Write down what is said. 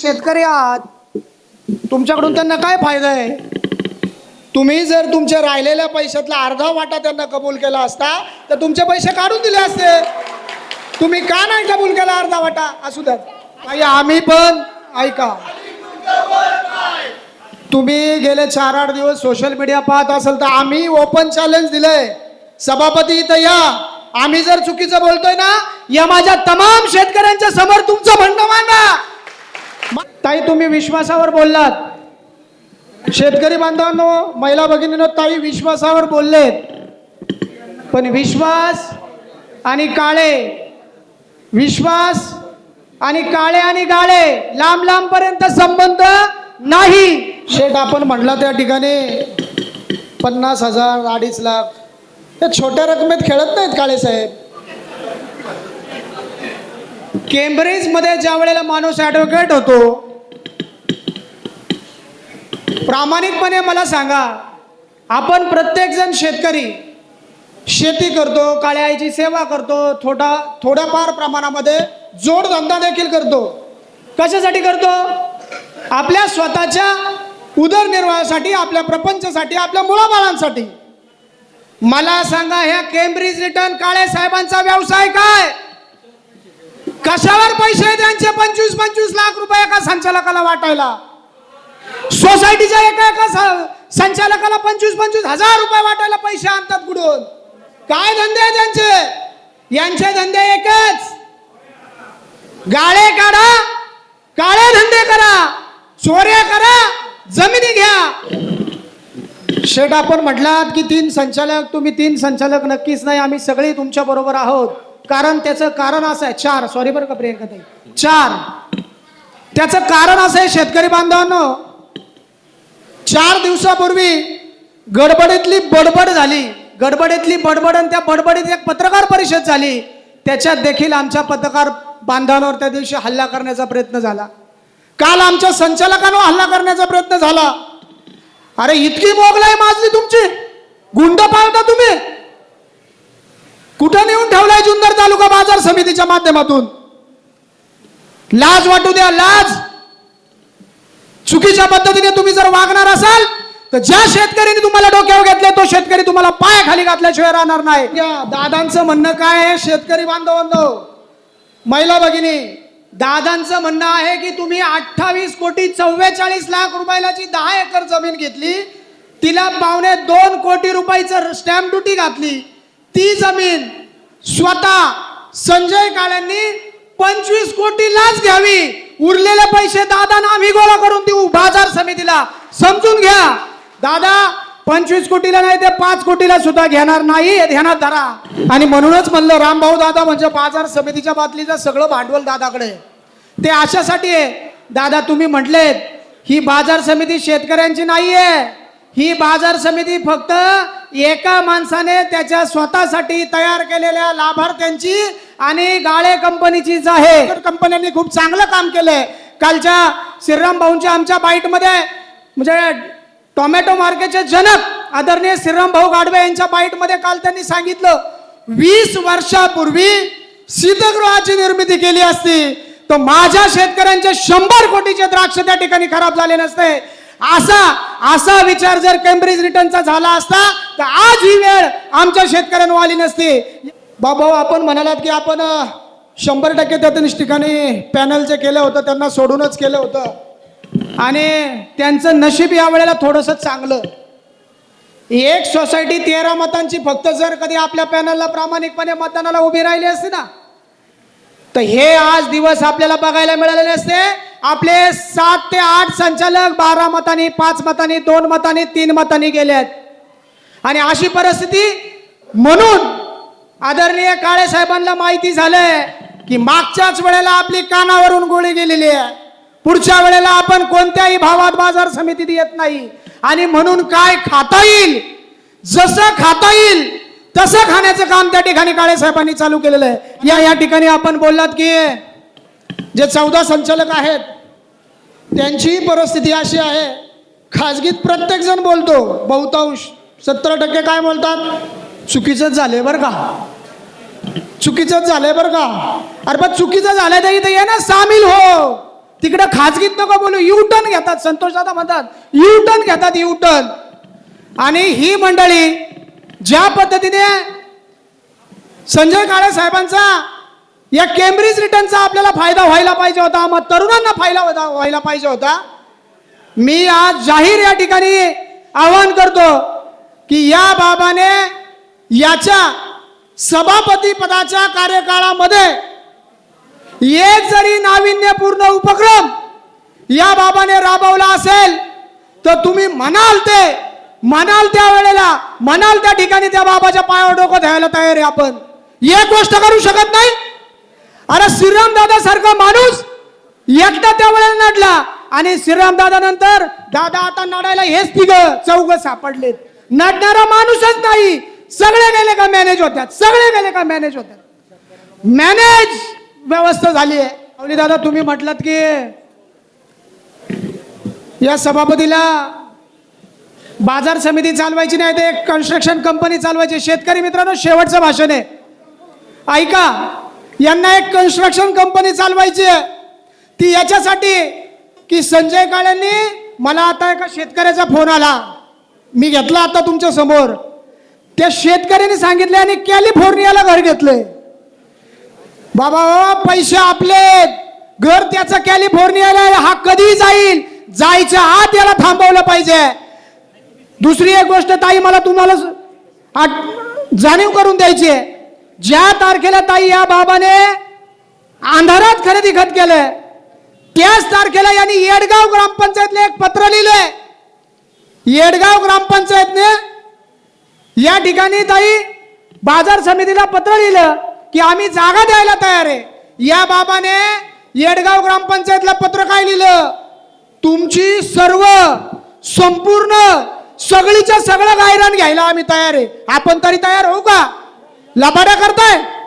शेतकरी आहात. तुमच्याकडून त्यांना काय फायदा आहे? तुम्ही जर तुमच्या राहिलेल्या पैशातला अर्धा वाटा त्यांना कबूल केला असता तर तुमचे पैसे काढून दिले असते. तुम्ही का नाही कबूल केला अर्धा वाटा? असू द्या. आई आम्ही पण ऐका. तुम्ही गेले चार आठ दिवस सोशल मीडिया पाहत असेल तर आम्ही ओपन चॅलेंज दिलंय. सभापती इथं या. आम्ही जर चुकीचं बोलतोय ना या माझ्या तमाम शेतकऱ्यांच्या समोर तुमचं म्हणणं मांडा. ताई तुम्ही विश्वासावर बोललात. शेतकरी बांधवांनो महिला भगिनींनो ताई विश्वासावर बोललेत. पण विश्वास आणि काळे विश्वास आणि काळे आणि गाळे लांब लांब पर्यंत संबंध नाही. शेट आपण म्हणला त्या ठिकाणी पन्नास हजार अडीच लाख. त्या छोट्या रकमेत खेळत नाहीत काळे साहेब. केम्ब्रिजमध्ये ज्या वेळेला माणूस ॲडव्होकेट होतो प्रामाणिकपणे मला सांगा आपण प्रत्येकजण शेतकरी शेती करतो काळ्या आईची सेवा करतो थोडा थोड्याफार प्रमाणामध्ये जोडधंदा देखील करतो. कशासाठी करतो? आपल्या स्वतःच्या उदरनिर्वाहासाठी आपल्या प्रपंचासाठी आपल्या मुलाबाळांसाठी. मला सांगा ह्या केम्ब्रिज रिटर्न काळे साहेबांचा व्यवसाय काय? कशावर पैसे त्यांचे पंचवीस पंचवीस लाख रुपये एका संचालकाला वाटायला. सोसायटीच्या एका एका संचालकाला पंचवीस पंचवीस हजार रुपये वाटायला पैसे आणतात कुठून काय धंदे आहे त्यांचे यांचे धंदे एकच. गाळे काढा काळे धंदे करा चोऱ्या करा जमिनी घ्या. शेट आपण म्हटलात की तीन संचालक तुम्ही तीन संचालक नक्कीच नाही आम्ही सगळे तुमच्या बरोबर आहोत. कारण त्याचं कारण असं आहे. चार सॉरी बरं का प्रियंका ताई. चार. त्याचं कारण असं आहे शेतकरी बांधवांनो चार दिवसापूर्वी गडबडीतली बडबड झाली. गडबडीतली बडबड आणि त्या बडबडीत एक पत्रकार परिषद झाली. त्याच्यात देखील आमच्या पत्रकार बांधवांवर त्या दिवशी हल्ला करण्याचा प्रयत्न झाला. काल आमच्या संचालकांवर हल्ला करण्याचा प्रयत्न झाला. अरे इतकी मोगलाई माजली तुमची. गुंड पाळता तुम्ही. कुठं नेऊन ठेवलाय जुन्नर तालुका बाजार समितीच्या माध्यमातून? लाज वाटू द्या लाज. चुकीच्या पद्धतीने तुम्ही जर वागणार असाल तर ज्या शेतकऱ्यांनी तुम्हाला डोक्यावर घेतले तो शेतकरी तुम्हाला पाय खाली घातल्याशिवाय राहणार नाही. दादांचं म्हणणं काय आहे शेतकरी बांधवांनो? महिला भगिनी दादांचं म्हणणं आहे की तुम्ही अठ्ठावीस कोटी चव्वेचाळीस लाख रुपयाची दहा एकर जमीन घेतली तिला पावणे दोन कोटी रुपयाचं स्टॅम्प ड्युटी घातली ती जमीन स्वतः संजय काळ्यांनी पंचवीस कोटी लाच घ्यावी. उरलेले पैसे दादांना आम्ही गोळा करून देऊ. बाजार समितीला. समजून घ्या. दादा पंचवीस कोटीला नाही ते पाच कोटीला सुद्धा घेणार नाही. ध्यानात धरा. आणि म्हणूनच म्हणलं रामभाऊ दादा म्हणजे बाजार समितीच्या बातलीचं सगळं भांडवल दादाकडे. ते अशासाठी आहे. दादा तुम्ही म्हटलेत ही बाजार समिती शेतकऱ्यांची नाहीये. ही बाजार समिती फक्त एका माणसाने त्याच्या स्वतःसाठी तयार केलेल्या लाभार्थ्यांची आणि गाळे कंपनीचीच आहे कंपन्यांनी खूप चांगलं काम केलंय. कालच्या श्रीराम भाऊंच्या आमच्या बाईटमध्ये म्हणजे टोमॅटो मार्केटचे जनक आदरणीय श्रीराम भाऊ गाडवे यांच्या बाईटमध्ये काल त्यांनी सांगितलं वीस वर्षापूर्वी शीतगृहाची निर्मिती केली असती तर माझ्या शेतकऱ्यांचे शंभर कोटीचे द्राक्ष त्या ठिकाणी खराब झाले नसते. असा असा विचार जर केम्ब्रिज रिटर्नचा झाला असता तर आज ही वेळ आमच्या शेतकऱ्यांवर आली नसती. बाबा आपण म्हणालात की आपण शंभर टक्के त्या ठिकाणी पॅनल जे केलं होतं त्यांना सोडूनच केलं होतं. आणि त्यांचं नशीब या वेळेला थोडंसं चांगलं. एक सोसायटी तेरा मतांची फक्त जर कधी आपल्या पॅनलला प्रामाणिकपणे मतदानाला उभी राहिली असती ना तर हे आज दिवस आपल्याला बघायला मिळालेले असते. आपले सात ते आठ संचालक बारा मतांनी पाच मतांनी दोन मतांनी तीन मतांनी आहेत आणि अशी परिस्थिती म्हणून आदरणीय काळे साहेबांना माहिती झालंय की मागच्याच वेळेला आपली कानावरून गोळी गेलेली आहे. पुढच्या वेळेला आपण कोणत्याही भावात बाजार समितीत येत नाही. आणि म्हणून काय खाता येईल जसं खाता येईल तसं खाण्याचं काम त्या ठिकाणी काळे साहेबांनी चालू केलेलं आहे. या या ठिकाणी आपण बोललात की जे चौदा संचालक आहेत त्यांचीही परिस्थिती अशी आहे खाजगीत प्रत्येकजण बोलतो बहुतांश सत्तर टक्के काय बोलतात? चुकीचंच झालंय बरं का? चुकीचंच झालंय बरं का? अरे पण चुकीचं झालंय तर इथे ये ना सामील हो. तिकडे खाजगीत नको बोलू यू टर्न घेतात संतोष दादा म्हणतात यू टर्न घेतात यू टर्न आणि ही मंडळी ज्या पद्धतीने संजय काळे साहेबांचा या केम्ब्रिज रिटर्नचा आपल्याला फायदा व्हायला पाहिजे होता मग तरुणांना फायदा व्हायला पाहिजे होता. मी आज जाहीर या ठिकाणी आवाहन करतो की या बाबाने याच्या सभापती पदाच्या कार्यकाळामध्ये एक जरी नाविन्यपूर्ण उपक्रम या बाबाने राबवला असेल तर तुम्ही म्हणाल ते म्हणाल त्या वेळेला म्हणाल त्या ठिकाणी त्या बाबाच्या पायावर डोकं द्यायला तयार आहे आपण. एक गोष्ट करू शकत नाही अरे श्रीराम दादा सारखा माणूस एकटा त्या वेळेला नडला आणि श्रीराम दादा नंतर दादा आता नडायला हेच तिघ चौघ सापडलेत. नडणारा माणूसच नाही. सगळे गेले का मॅनेज होत्यात सगळे गेले का मॅनेज होत्यात मॅनेज व्यवस्था झाली आहे. दादा तुम्ही म्हटलात की या सभापतीला बाजार समिती चालवायची नाही ते एक कन्स्ट्रक्शन कंपनी चालवायची. शेतकरी मित्रांनो शेवटचं भाषण आहे. ऐका यांना एक कन्स्ट्रक्शन कंपनी चालवायची आहे. ती याच्यासाठी की संजय काळेंनी मला आता एका शेतकऱ्याचा फोन आला. मी घेतला आता तुमच्यासमोर. त्या शेतकऱ्याने सांगितले आणि कॅलिफोर्नियाला घर घेतले. बाबा बाबा पैसे आपले घर त्याचं कॅलिफोर्नियाला हा कधी जाईल. जायच्या आत याला थांबवलं पाहिजे. दुसरी एक गोष्ट ताई मला तुम्हाला जाणीव करून द्यायची आहे. ज्या तारखेला ताई या बाबाने अंधारात खरेदी खत केलंय त्याच तारखेला यांनी येडगाव ग्रामपंचायतले एक पत्र लिहिलंय. येडगाव ग्रामपंचायतने या ठिकाणी ताई बाजार समितीला पत्र लिहिलं की आम्ही जागा द्यायला तयार आहे. या बाबाने येडगाव ग्रामपंचायतला पत्र काय लिहिलं? तुमची सर्व संपूर्ण सगळीच्या सगळं गायरान घ्यायला आम्ही तयार आहे. आपण तरी तयार होऊ का? लबाड्या करताय?